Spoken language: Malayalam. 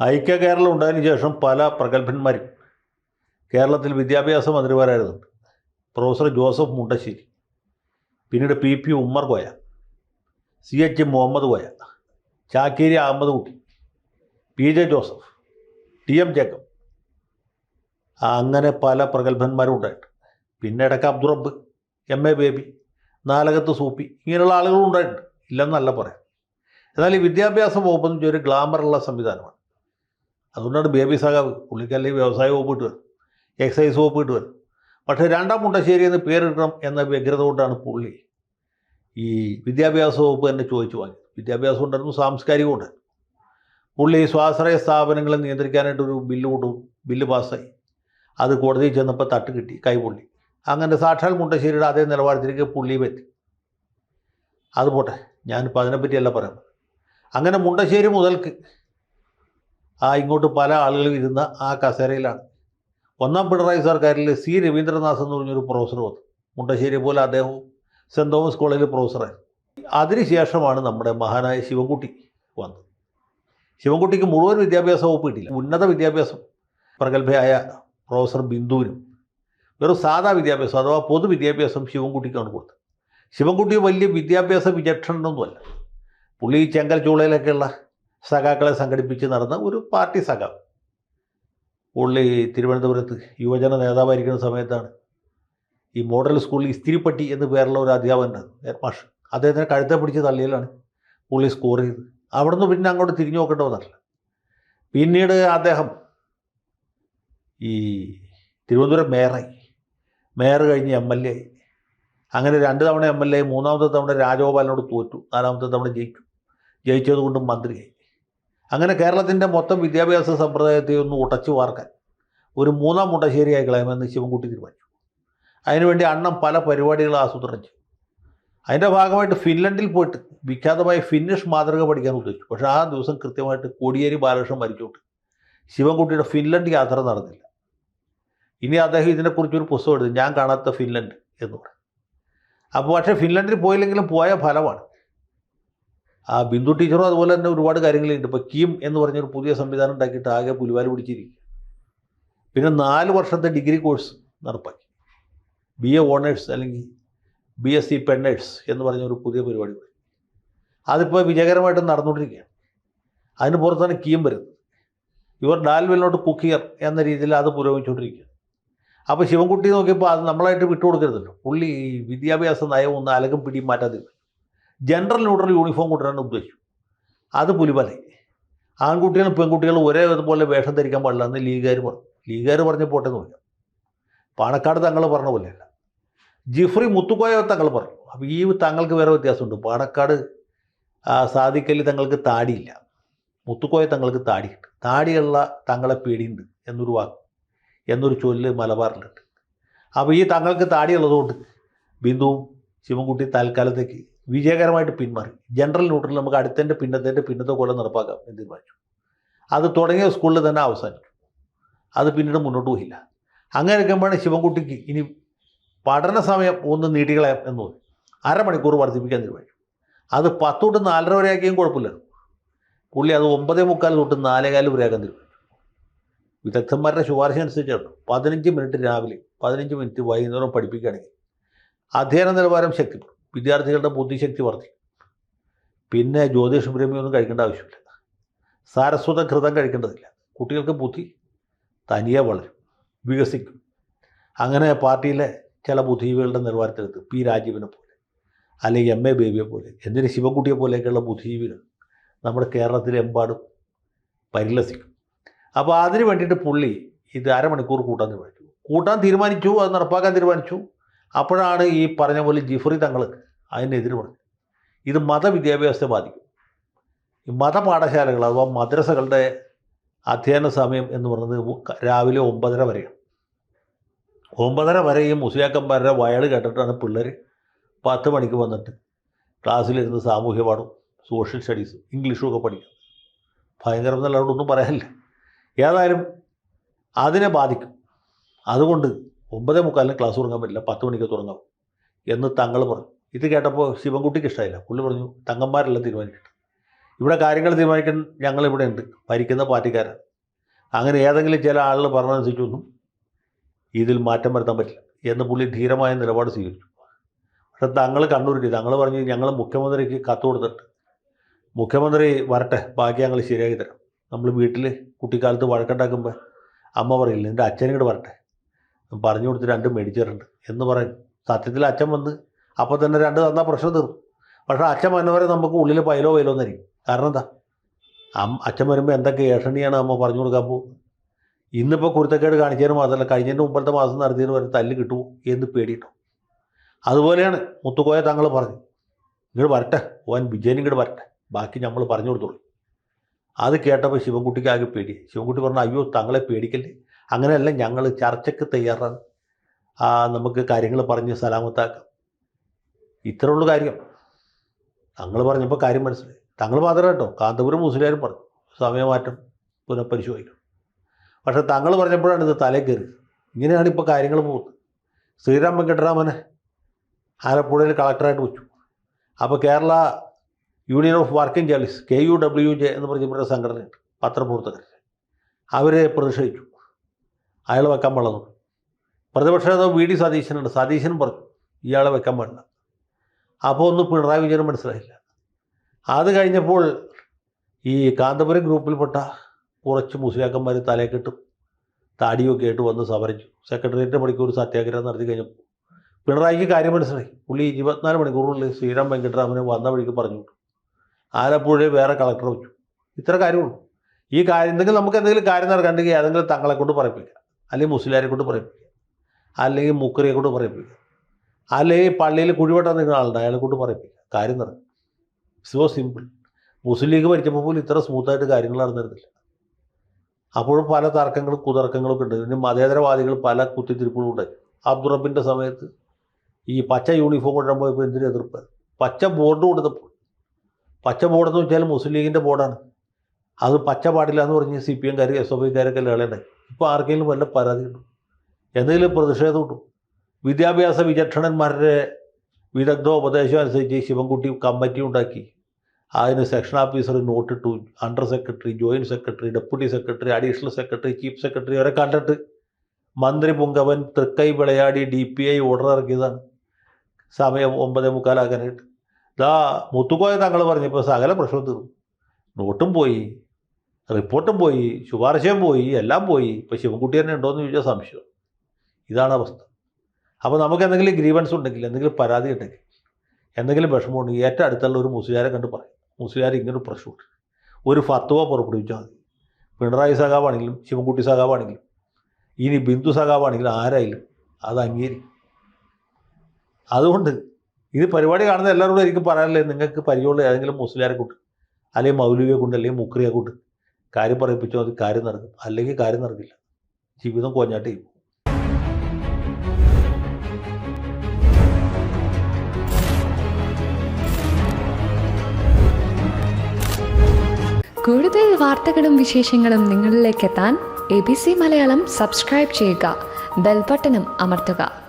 ഐക്യ കേരളം ഉണ്ടായതിനു ശേഷം പല പ്രഗത്ഭന്മാരും കേരളത്തിൽ വിദ്യാഭ്യാസ മന്ത്രിമാരായിരുന്നുണ്ട് പ്രൊഫസർ ജോസഫ് മുണ്ടശ്ശേരി പിന്നീട് P P Ummer Koya C H Muhammad Koya Chakkeri Ahammed Kutty P J Joseph T M Jacob അങ്ങനെ പല പ്രഗത്ഭന്മാരും ഉണ്ടായിട്ട് പിന്നെ ഇടയ്ക്ക് അബ്ദുറബ് എം എ ബേബി നാലകത്ത് സൂപ്പി ഇങ്ങനെയുള്ള ആളുകളും ഉണ്ടായിട്ടുണ്ട്. ഇല്ലെന്നല്ല പറയാം. എന്നാൽ ഈ വിദ്യാഭ്യാസ പോകുമ്പോൾ ഒരു ഗ്ലാമറുള്ള സംവിധാനമാണ്. അതുകൊണ്ടാണ് ബേബി സഖാവ് പുള്ളിക്കല്ലേ വ്യവസായ വകുപ്പ് ഇട്ട് വരും. എക്സൈസ് വകുപ്പ് ഇട്ട് വരും. പക്ഷേ രണ്ടാം മുണ്ടശ്ശേരി എന്ന് പേരിടണം എന്ന വ്യഗ്രത കൊണ്ടാണ് പുള്ളി ഈ വിദ്യാഭ്യാസ വകുപ്പ് തന്നെ ചോദിച്ചു വാങ്ങി വിദ്യാഭ്യാസം ഉണ്ടായിരുന്നു സാംസ്കാരികം ഉണ്ടായിരുന്നു പുള്ളി സ്വാശ്രയ സ്ഥാപനങ്ങളെ നിയന്ത്രിക്കാനായിട്ടൊരു ബില്ല് കൊണ്ടു ബില്ല് പാസ്സായി. അത് കോടതിയിൽ ചെന്നപ്പോൾ തട്ട് കിട്ടി കൈപൊള്ളി. അങ്ങനെ സാക്ഷാൽ മുണ്ടശ്ശേരിയുടെ അതേ നിലവാരത്തിലേക്ക് പുള്ളിയും എത്തി. അത് പോട്ടെ ഞാനിപ്പോൾ അതിനെപ്പറ്റിയല്ല പറയുന്നത് അങ്ങനെ മുണ്ടശ്ശേരി മുതൽക്ക് ആ ഇങ്ങോട്ട് പല ആളുകളും ഇരുന്ന ആ കസേരയിലാണ്. ഒന്നാം പിണറായി സർക്കാരിൽ സി. രവീന്ദ്രനാഥ് എന്ന് പറഞ്ഞൊരു പ്രൊഫസർ വന്നു. മുണ്ടശ്ശേരി പോലെ അദ്ദേഹവും സെന്റ് തോമസ് കോളേജിൽ പ്രൊഫസറായി അതിനുശേഷമാണ് നമ്മുടെ മഹാനായ ശിവൻകുട്ടി വന്നത്. ശിവൻകുട്ടിക്ക് മുഴുവൻ വിദ്യാഭ്യാസ വകുപ്പ് കിട്ടിയില്ല ഉന്നത വിദ്യാഭ്യാസം പ്രഗത്ഭയായ പ്രൊഫസർ ബിന്ദുവിനും വെറും സാധാ വിദ്യാഭ്യാസം അഥവാ പൊതുവിദ്യാഭ്യാസം ശിവൻകുട്ടിക്കാണ് കൊടുത്തത്. ശിവൻകുട്ടി വലിയ വിദ്യാഭ്യാസ വിചക്ഷണനൊന്നുമല്ല. പുള്ളി ചെങ്കൽ ചൂളയിലൊക്കെയുള്ള സഖാക്കളെ സംഘടിപ്പിച്ച് നടന്ന ഒരു പാർട്ടി സഖാവ് പുള്ളി തിരുവനന്തപുരത്ത് യുവജന നേതാവായിരിക്കുന്ന സമയത്താണ് ഈ മോഡൽ സ്കൂളിൽ ഇസ്തിരിപ്പട്ടി എന്ന് പേരുള്ള ഒരു അധ്യാപകനുണ്ട് ഹെഡ് മാഷ് അദ്ദേഹത്തിനെ കഴുത്തെ പിടിച്ച് തള്ളിയിലാണ് പുള്ളി സ്കോർ ചെയ്തത്. അവിടുന്ന് പിന്നെ അങ്ങോട്ട് തിരിഞ്ഞു നോക്കേണ്ടതല്ല പിന്നീട് അദ്ദേഹം ഈ തിരുവനന്തപുരം മേയറായി. മേയർ കഴിഞ്ഞ് എം എൽ എ ആയി. അങ്ങനെ രണ്ട് തവണ എം എൽ എ മൂന്നാമത്തെ തവണ രാജഗോപാലിനോട് തോറ്റു നാലാമത്തെ തവണ ജയിച്ചു. ജയിച്ചതുകൊണ്ട് മന്ത്രിയായി. അങ്ങനെ കേരളത്തിന്റെ മൊത്തം വിദ്യാഭ്യാസ സമ്പ്രദായത്തെ ഒന്ന് ഉടച്ചു വാർക്കാൻ ഒരു മൂന്നാം മുട്ടശ്ശേരിയായി കളയുമെന്ന് ശിവൻകുട്ടി തീരുമാനിച്ചു. അതിനുവേണ്ടി അണ്ണം പല പരിപാടികൾ ആസൂത്രണം ചെയ്തു. അതിന്റെ ഭാഗമായിട്ട് ഫിൻലൻഡിൽ പോയിട്ട് വിഖ്യാതമായ ഫിന്നിഷ് മാതൃക പഠിക്കാൻ ഉദ്ദേശിച്ചു. പക്ഷേ ആ ദിവസം കൃത്യമായിട്ട് കോടിയേരി ബാലകൃഷ്ണൻ മരിച്ചോട്ട് ശിവൻകുട്ടിയുടെ ഫിൻലൻഡ് യാത്ര നടന്നില്ല. ഇനി അദ്ദേഹം ഇതിനെക്കുറിച്ചൊരു പുസ്തകം എഴുതി. ഞാൻ കാണാത്ത ഫിൻലൻഡ് എന്ന് പറയും. അപ്പോൾ പക്ഷേ ഫിൻലൻഡിൽ പോയില്ലെങ്കിലും പോയ ഫലമാണ്. ആ ബിന്ദു ടീച്ചറും അതുപോലെ തന്നെ ഒരുപാട് കാര്യങ്ങളുണ്ട് ഇപ്പോൾ കീം എന്ന് പറഞ്ഞൊരു പുതിയ സംവിധാനം ഉണ്ടാക്കിയിട്ട് ആകെ പുലിവാൽ പിടിച്ചിരിക്കുക പിന്നെ നാല് വർഷത്തെ ഡിഗ്രി കോഴ്സ് നടപ്പാക്കി. ബി എ ഓണേഴ്സ് അല്ലെങ്കിൽ ബി എസ് സി പെണ്ണേഴ്സ് എന്ന് പറഞ്ഞൊരു പുതിയ പരിപാടി അതിപ്പോൾ വിജയകരമായിട്ട് നടന്നുകൊണ്ടിരിക്കുകയാണ്. അതിന് പുറത്താണ് കീം വരുന്നത്. ഇവർ dal will not cook here എന്ന രീതിയിൽ അത് പുരോഗമിച്ചുകൊണ്ടിരിക്കുക അപ്പോൾ ശിവൻകുട്ടി നോക്കിയപ്പോൾ അത് നമ്മളായിട്ട് വിട്ടുകൊടുക്കരുതല്ലോ. പുള്ളി വിദ്യാഭ്യാസ നയം ഒന്ന് അലകും പിടിയും മാറ്റാതിരുന്നു ജനറൽ ന്യൂട്രൽ യൂണിഫോം കൊണ്ടുവരാൻ ഉദ്ദേശിച്ചു അത് പുലിബലായി ആൺകുട്ടികളും പെൺകുട്ടികളും ഒരേ ഇതുപോലെ വേഷം ധരിക്കാൻ പാടില്ല എന്ന് ലീഗുകാർ പറഞ്ഞു. ലീഗുകാർ പറഞ്ഞ പോട്ടെ പറഞ്ഞു. പാണക്കാട് തങ്ങൾ പറഞ്ഞ പോലെയല്ല. ജിഫ്രി മുത്തുക്കോയ തങ്ങൾ പറഞ്ഞു. അപ്പോൾ ഈ തങ്ങൾക്ക് വേറെ വ്യത്യാസമുണ്ട്. പാണക്കാട് സാദിഖലി തങ്ങൾക്ക് താടിയില്ല. മുത്തുക്കോയ തങ്ങൾക്ക് താടിയുണ്ട്. താടിയുള്ള തങ്ങളെ പേടിയുണ്ട് എന്നൊരു വാക്ക് എന്നൊരു ചൊല്ല് മലബാറിലുണ്ട്. അപ്പോൾ ഈ തങ്ങൾക്ക് താടിയുള്ളതുകൊണ്ട് ബിന്ദുവും ശിവൻകുട്ടി തൽക്കാലത്തേക്ക് വിജയകരമായിട്ട് പിന്മാറി. ജനറൽ ന്യൂട്രൽ നമുക്ക് അടുത്തതിന്റെ പിന്നത്തേന്റെ പിന്നത്തെ കൊല്ലം നടപ്പാക്കാം എന്ന് തീരുമാനിച്ചു. അത് തുടങ്ങിയ സ്കൂളിൽ തന്നെ അവസാനിച്ചു. അത് പിന്നീട് മുന്നോട്ട് പോയില്ല. അങ്ങനെ ഇരിക്കുമ്പോഴാണ് ശിവൻകുട്ടിക്ക് ഇനി പഠന സമയം ഒന്ന് നീട്ടികളയാം എന്ന് തോന്നി. അരമണിക്കൂർ വർദ്ധിപ്പിക്കാൻ തീരുമാനിച്ചു. അത് പത്ത് തൊട്ട് നാലര വരെ ആക്കിയും കുഴപ്പമില്ല. പുള്ളി അത് ഒമ്പതേ മുക്കാൽ തൊട്ട് നാലേകാലും വരെ ആക്കാൻ തീരുമാനിച്ചു. വിദഗ്ധന്മാരുടെ ശുപാർശ അനുസരിച്ചാണ്. പതിനഞ്ച് മിനിറ്റ് രാവിലെ പതിനഞ്ച് മിനിറ്റ് വൈകുന്നേരം പഠിപ്പിക്കുകയാണെങ്കിൽ അധ്യയന നിലവാരം ശക്തിപ്പെടും. വിദ്യാർത്ഥികളുടെ ബുദ്ധിശക്തി വർദ്ധിക്കും. പിന്നെ ജ്യോതിഷ ബ്രഹ്മിയൊന്നും കഴിക്കേണ്ട ആവശ്യമില്ല. സാരസ്വത ഘൃതം കഴിക്കേണ്ടതില്ല. കുട്ടികൾക്ക് ബുദ്ധി തനിയെ വളരും വികസിക്കും. അങ്ങനെ പാർട്ടിയിലെ ചില ബുദ്ധിജീവികളുടെ നിലവാരത്തിലെത്തും. പി രാജീവിനെ പോലെ അല്ലെങ്കിൽ എം എ ബേബിയെ പോലെ എന്തിന് ശിവൻകുട്ടിയെ പോലെയൊക്കെയുള്ള ബുദ്ധിജീവികൾ നമ്മുടെ കേരളത്തിലെമ്പാടും പരിലസിക്കും. അപ്പോൾ അതിന് വേണ്ടിയിട്ട് പുള്ളി ഇത് അരമണിക്കൂർ കൂട്ടാൻ തീരുമാനിച്ചു. കൂട്ടാൻ തീരുമാനിച്ചു അത് നടപ്പാക്കാൻ തീരുമാനിച്ചു. അപ്പോഴാണ് ഈ പറഞ്ഞ പോലെ ജിഫ്രി തങ്ങൾ അതിനെതിര് പറഞ്ഞു ഇത് മതവിദ്യാഭ്യാസത്തെ ബാധിക്കും. ഈ മതപാഠശാലകൾ അഥവാ മദ്രസകളുടെ അധ്യയന സമയം എന്ന് പറയുന്നത് രാവിലെ ഒമ്പതര വരെയാണ്. ഒമ്പതര വരെ ഈ മുസ്ലിയാക്കന്മാരുടെ വയൽ കേട്ടിട്ടാണ് പിള്ളേർ പത്ത് മണിക്ക് വന്നിട്ട് ക്ലാസ്സിലിരുന്ന് സാമൂഹ്യ പാഠം സോഷ്യൽ സ്റ്റഡീസും ഇംഗ്ലീഷും ഒക്കെ പഠിക്കും. ഭയങ്കരം എന്നല്ലാണ്ട് ഒന്നും പറയാനില്ല. ഏതായാലും അതിനെ ബാധിക്കും. അതുകൊണ്ട് ഒമ്പതേ മുക്കാലിന് ക്ലാസ് തുടങ്ങാൻ പറ്റില്ല. പത്ത് മണിക്ക് തുടങ്ങാം എന്ന് തങ്ങൾ പറഞ്ഞു. ഇത് കേട്ടപ്പോൾ ശിവൻകുട്ടിക്ക് ഇഷ്ടമായില്ല പുള്ളി പറഞ്ഞു തങ്ങന്മാരെല്ലാം തീരുമാനിച്ചിട്ട് ഇവിടെ കാര്യങ്ങൾ തീരുമാനിക്കാൻ ഞങ്ങളിവിടെ ഉണ്ട്. ഭരിക്കുന്ന പാർട്ടിക്കാരാണ്. അങ്ങനെ ഏതെങ്കിലും ചില ആളുകൾ പറഞ്ഞനുസരിച്ചൊന്നും ഇതിൽ മാറ്റം വരുത്താൻ പറ്റില്ല. എന്ന് പുള്ളി ധീരമായ നിലപാട് സ്വീകരിച്ചു. പക്ഷെ തങ്ങൾ കണ്ണൂരിട്ട് തങ്ങൾ പറഞ്ഞു ഞങ്ങൾ മുഖ്യമന്ത്രിക്ക് കത്ത് കൊടുത്തിട്ട് മുഖ്യമന്ത്രി വരട്ടെ ബാക്കി ഞങ്ങൾ ശരിയാക്കി തരാം. നമ്മൾ വീട്ടിൽ കുട്ടിക്കാലത്ത് വഴക്കുണ്ടാക്കുമ്പോൾ അമ്മ പറയില്ല എന്റെ അച്ഛനും കൂടെ വരട്ടെ. പറഞ്ഞു കൊടുത്ത് രണ്ടും മേടിച്ചിട്ടുണ്ട് എന്ന് പറയും. സത്യത്തിൽ അച്ഛൻ വന്ന് അപ്പോൾ തന്നെ രണ്ട് തന്നാൽ പ്രശ്നം തീർന്നു. പക്ഷേ അച്ഛൻ വന്നവരെ നമുക്ക് ഉള്ളിൽ പൈലോ വൈലോ എന്നായിരിക്കും കാരണം എന്താ? അമ്മ അച്ഛൻ വരുമ്പോൾ എന്തൊക്കെ ഏഷണിയാണ് അമ്മ പറഞ്ഞു കൊടുക്കാൻ പോകുന്നത്? ഇന്നിപ്പോൾ കുരുത്തക്കേട് കാണിച്ചതിന് മാത്രമല്ല കഴിഞ്ഞതിന്റെ മുമ്പത്തെ മാസം നടത്തിയതിന് വരെ തല്ല് കിട്ടുമോ എന്ന് പേടിയിട്ടു അതുപോലെയാണ് മുത്തുക്കോയ തങ്ങൾ പറഞ്ഞു ഇങ്ങോട്ട് വരട്ടെ ഓൻ വിജയൻ ഇങ്ങോട്ട് വരട്ടെ. ബാക്കി നമ്മൾ പറഞ്ഞു കൊടുത്തോളൂ. അത് കേട്ടപ്പോൾ ശിവൻകുട്ടിക്ക് ആകെ പേടി ശിവൻകുട്ടി പറഞ്ഞു അയ്യോ തങ്ങളെ പേടിക്കല്ലേ? അങ്ങനെയല്ല ഞങ്ങൾ ചർച്ചയ്ക്ക് തയ്യാറാണ് നമുക്ക് കാര്യങ്ങൾ പറഞ്ഞ് സലാമത്താക്കാം. ഉള്ളൂ കാര്യം. തങ്ങൾ പറഞ്ഞപ്പോൾ കാര്യം മനസ്സിലായി. തങ്ങൾ മാത്രമേ കേട്ടോ. കാന്തപുരം മുസ്ലിം പറഞ്ഞു. സമയമാറ്റം പുനഃപരിശോധിക്കണം. പക്ഷേ തങ്ങൾ പറഞ്ഞപ്പോഴാണ് ഇത് തലേ കയറി ഇങ്ങനെയാണ് ഇപ്പോൾ കാര്യങ്ങൾ പോകുന്നത്. ശ്രീരാം വെങ്കട്ടരാമനെ ആലപ്പുഴയിൽ കളക്ടറായിട്ട് വെച്ചു. അപ്പോൾ Kerala union of working journalist K U W J എന്ന് പറഞ്ഞ സംഘടനയുണ്ട് പത്രപ്രവർത്തകർ. അവരെ പ്രതിഷേധിച്ചു. അയാൾ വെക്കാൻ പാടുന്നു പ്രതിപക്ഷ നേതാവ് വി ഡി സതീശനുണ്ട്. സതീശനും പറഞ്ഞു ഇയാളെ വെക്കാൻ പാടില്ല. അപ്പോൾ ഒന്നും പിണറായി വിജയൻ മനസ്സിലായില്ല. അത് കഴിഞ്ഞപ്പോൾ ഈ കാന്തപുരം ഗ്രൂപ്പിൽപ്പെട്ട കുറച്ച് മുസ്ലിയാക്കന്മാർ തലയെ കെട്ടും താടിയൊക്കെ ആയിട്ട് വന്ന് സമരിച്ചു സെക്രട്ടേറിയറ്റ് മണിക്കൂർ സത്യാഗ്രഹം നടത്തി കഴിഞ്ഞപ്പോൾ പിണറായിക്ക് കാര്യം മനസ്സിലായി. പുള്ളി ഇരുപത്തിനാല് മണിക്കൂറിനുള്ളിൽ ശ്രീറാം വെങ്കട്ടരാമനെ വന്ന വഴിക്ക് പറഞ്ഞു. ആലപ്പുഴയിൽ വേറെ കളക്ടർ വെച്ചു. ഇത്ര കാര്യമുള്ളൂ. ഈ കാര്യം എന്തെങ്കിലും നമുക്ക് എന്തെങ്കിലും കാര്യം നടക്കണ്ടെങ്കിൽ ഏതെങ്കിലും തങ്ങളെ കൊണ്ട് പറയിപ്പിക്കുക അല്ലെങ്കിൽ മുസ്ലിയാരെ കൊണ്ട് പറയിപ്പിക്കുക. അല്ലെങ്കിൽ മുക്കറിയെ കൊണ്ട് പറയിപ്പിക്കുക. അല്ലെങ്കിൽ പള്ളിയിൽ കുഴിവെട്ടാൻ നിൽക്കുന്ന ആളുണ്ട് അയാളെ കൊണ്ട് പറയിപ്പിക്കുക. കാര്യം നടക്കും. സോ സിമ്പിൾ മുസ്ലിം ലീഗ് ഭരിച്ചപ്പോൾ പോലും ഇത്ര സ്മൂത്തായിട്ട് കാര്യങ്ങൾ നടന്നിരുന്നില്ല. അപ്പോഴും പല തർക്കങ്ങളും കുതർക്കങ്ങളും ഒക്കെ ഉണ്ട്. മതേതരവാദികൾ പല കുത്തിത്തിരിപ്പുകളും ഉണ്ടായി അബ്ദുറബിന്റെ സമയത്ത് ഈ പച്ച യൂണിഫോം കൊണ്ടാൻ പോയപ്പോൾ എന്തിനു എതിർപ്പ്? പച്ച ബോർഡ് കൊടുത്തപ്പോൾ. പച്ച ബോർഡെന്ന് വെച്ചാൽ മുസ്ലിം ലീഗിന്റെ ബോർഡാണ് അത് പച്ച പാടില്ല എന്ന് പറഞ്ഞ് സി പി എംകാർ എസ് എഫ് ഐക്കാരൊക്കെ ലേളുണ്ടായി ഇപ്പോൾ ആർക്കെങ്കിലും വല്ല പരാതി കിട്ടും എന്തെങ്കിലും പ്രതിഷേധം കിട്ടും വിദ്യാഭ്യാസ വിചക്ഷണന്മാരുടെ വിദഗ്ധ ഉപദേശം അനുസരിച്ച് ശിവൻകുട്ടി കമ്മിറ്റി ഉണ്ടാക്കി. അതിന് section officer നോട്ടിട്ടു under secretary joint secretary deputy secretary additional secretary chief secretary അവരെ കണ്ടിട്ട് മന്ത്രി പുങ്കവൻ തൃക്കൈ വിളയാടി ഡി പി ഐ ഓർഡർ ഇറക്കിയതാണ്. സമയം ഒമ്പതേ മുക്കാലാക്കാനായിട്ട് ഇതാ മുത്തുക്കോയ തങ്ങൾ പറഞ്ഞപ്പോൾ സകല പ്രശ്നം തീർന്നു. നോട്ടും പോയി. റിപ്പോർട്ടും പോയി ശുപാർശയും പോയി എല്ലാം പോയി. ഇപ്പോൾ ശിവൻകുട്ടി തന്നെ ഉണ്ടോ എന്ന് ചോദിച്ചാൽ സംശയം. ഇതാണ് അവസ്ഥ. അപ്പോൾ നമുക്ക് എന്തെങ്കിലും ഗ്രീവൻസ് ഉണ്ടെങ്കിൽ എന്തെങ്കിലും പരാതി ഉണ്ടെങ്കിൽ എന്തെങ്കിലും വിഷമം ഉണ്ടെങ്കിൽ ഏറ്റവും അടുത്തുള്ള ഒരു മുസ്ലിയാരെ കണ്ട് പറയും. മുസ്ലിയാർ ഇങ്ങനെ പ്രശ്നമുണ്ട് ഒരു ഫത്വ പുറപ്പെടുവിച്ചാൽ മതി. പിണറായി സഖാവാണെങ്കിലും ശിവൻകുട്ടി സഖാവാണെങ്കിലും ഇനി ബിന്ദു സഖാവാണെങ്കിലും ആരായാലും അത് അംഗീകരിക്കും. അതുകൊണ്ട് ഇത് പരിപാടി കാണുന്ന എല്ലാവരോടും എനിക്ക് പറയാനുള്ളത് നിങ്ങൾക്ക് പരിചയമുള്ള ഏതെങ്കിലും മുസ്ലിയാരെ കൂട്ട് അല്ലെങ്കിൽ മൗലവിയെ കൊണ്ട് അല്ലെങ്കിൽ മുക്രിയെ കൂട്ട് കാര്യം പറയിപ്പിച്ചാൽ മതി കാര്യം നടക്കും. അല്ലെങ്കിൽ കാര്യം നടക്കില്ല. ജീവിതം കോഞ്ഞാട്ട് കൂടുതൽ വാർത്തകളും വിശേഷങ്ങളും നിങ്ങളിലേക്ക് എത്താൻ A B C Malayalam subscribe ചെയ്യുക. ബെൽബട്ടനും അമർത്തുക.